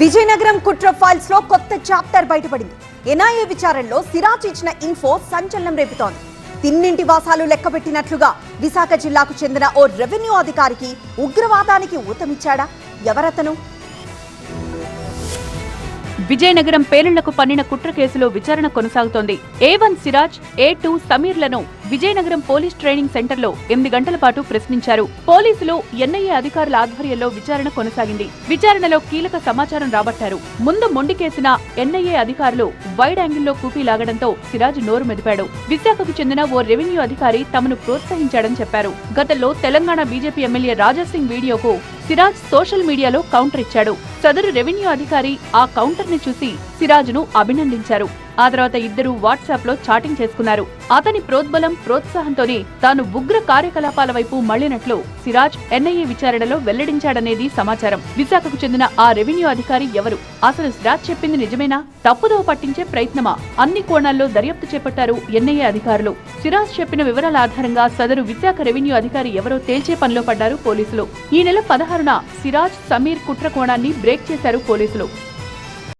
విజయనగరం కుట్ర ఫైల్స్లో కొత్త చాప్టర్ బయటపడింది. ఎన్ఐఏ విచారణలో సిరాజ్ ఇచ్చిన ఇన్ఫో సంచలనం రేపుతోంది. తిన్నింటి వాసాలు లెక్కబెట్టినట్లుగా విశాఖ జిల్లాకు చెందిన ఓ రెవెన్యూ అధికారికి ఉగ్రవాదానికి ఊతమిచ్చాడా? ఎవరతను? విజయనగరం పేలుళ్ళకు పన్నిన కుట్ర కేసులో విచారణ కొనసాగుతోంది. A one Siraj A two సమీర్లను Vizianagaram police training సెంటర్లో ఎనిమిది గంటల పాటు ప్రశ్నించారు. పోలీసులు ఎన్ఐఏ అధికారుల ఆధ్వర్యంలో విచారణ కొనసాగింది. విచారణలో కీలక సమాచారం రాబట్టారు. ముందు మొండికేసిన ఎన్ఐఏ అధికారులు వైడ్ యాంగిల్లో కూపీ లాగడంతో సిరాజ్ నోరు మెదిపాడు. విశాఖకు చెందిన ఓ రెవెన్యూ అధికారి తమను ప్రోత్సహించాడని చెప్పారు. గతంలో తెలంగాణ బీజేపీ ఎమ్మెల్యే రాజాసింగ్ వీడియోకు సిరాజ్ సోషల్ మీడియాలో కౌంటర్ ఇచ్చాడు. సదరు రెవెన్యూ అధికారి ఆ కౌంటర్ని చూసి సిరాజ్ను అభినందించారు. ఆ తర్వాత ఇద్దరు వాట్సాప్లో చాటింగ్ చేసుకున్నారు. అతని ప్రోద్బలం ప్రోత్సాహంతోనే తాను ఉగ్ర కార్యకలాపాల వైపు మళ్ళినట్లు సిరాజ్ ఎన్ఐఏ విచారణలో వెల్లడించాడనేది సమాచారం. విశాఖకు చెందిన ఆ రెవెన్యూ అధికారి ఎవరు? అసలు సిరాజ్ చెప్పింది నిజమేనా? తప్పుదోవ పట్టించే ప్రయత్నమా? అన్ని కోణాల్లో దర్యాప్తు చేపట్టారు ఎన్ఐఏ అధికారులు. సిరాజ్ చెప్పిన వివరాల ఆధారంగా సదరు విశాఖ రెవెన్యూ అధికారి ఎవరో తేల్చే పనిలో పడ్డారు పోలీసులు. ఈ నెల పదహారున సిరాజ్ సమీర్ కుట్ర కోణాన్ని బ్రేక్ చేశారు పోలీసులు.